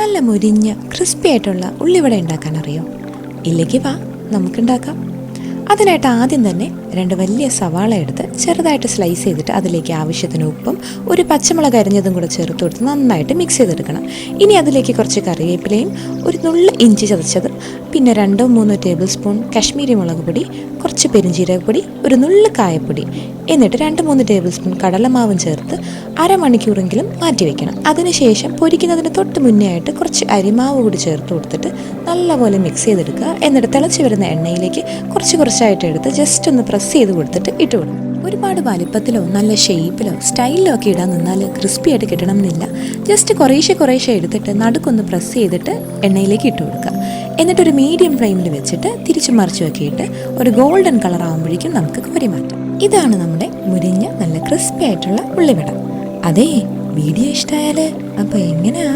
നല്ല മുരിഞ്ഞ ക്രിസ്പി ആയിട്ടുള്ള ഉള്ളിവട ഉണ്ടാക്കാൻ അറിയോ? ഇല്ലെങ്കിൽ വാ നമുക്കുണ്ടാക്കാം. അതിനായിട്ട് ആദ്യം തന്നെ രണ്ട് വലിയ സവാള എടുത്ത് ചെറുതായിട്ട് സ്ലൈസ് ചെയ്തിട്ട് അതിലേക്ക് ആവശ്യത്തിന് ഉപ്പും ഒരു പച്ചമുളക് അരിഞ്ഞതും കൂടെ ചേർത്ത് കൊടുത്ത് നന്നായിട്ട് മിക്സ് ചെയ്തെടുക്കണം. ഇനി അതിലേക്ക് കുറച്ച് കറിവേപ്പിലയും ഒരു നുള്ള ഇഞ്ചി ചതച്ചത് പിന്നെ രണ്ടോ മൂന്നോ ടേബിൾ സ്പൂൺ കാശ്മീരി മുളക് പൊടി കുറച്ച് പെരുംജീരകപ്പൊടി ഒരു നുള്ള കായപ്പൊടി. എന്നിട്ട് രണ്ട് മൂന്ന് ടേബിൾ സ്പൂൺ കടലമാവും ചേർത്ത് അരമണിക്കൂറെങ്കിലും മാറ്റി വെക്കണം. അതിനുശേഷം പൊരിക്കുന്നതിന് തൊട്ട് മുന്നേ ആയിട്ട് കുറച്ച് അരിമാവ് കൂടി ചേർത്ത് കൊടുത്തിട്ട് നല്ലപോലെ മിക്സ് ചെയ്തെടുക്കുക. എന്നിട്ട് തിളച്ച് വരുന്ന എണ്ണയിലേക്ക് കുറച്ച് കുറച്ചായിട്ട് എടുത്ത് ജസ്റ്റ് ഒന്ന് പ്രസ് ചെയ്ത് കൊടുത്തിട്ട് ഇട്ട് കൊടുക്കും ഒരുപാട് വലിപ്പത്തിലോ നല്ല ഷേപ്പിലോ സ്റ്റൈലിലോ ഒക്കെ ഇടാൻ നിന്നാൽ ക്രിസ്പി ആയിട്ട് കിട്ടണം എന്നില്ല. ജസ്റ്റ് കുറേശ്ശെ കുറേശ്ശെ എടുത്തിട്ട് നടുക്കൊന്ന് പ്രസ് ചെയ്തിട്ട് എണ്ണയിലേക്ക് ഇട്ട് കൊടുക്കുക. എന്നിട്ട് ഒരു മീഡിയം ഫ്ലെയിമിൽ വെച്ചിട്ട് തിരിച്ചു മറിച്ച് വെക്കിയിട്ട് ഒരു ഗോൾഡൻ കളർ ആകുമ്പോഴേക്കും നമുക്ക് കോരി മാറ്റാം. ഇതാണ് നമ്മുടെ മുരിഞ്ഞ നല്ല ക്രിസ്പി ആയിട്ടുള്ള ഉള്ളിവട. അതെ വീഡിയോ ഇഷ്ടമായാൽ അപ്പോൾ എങ്ങനെയാ?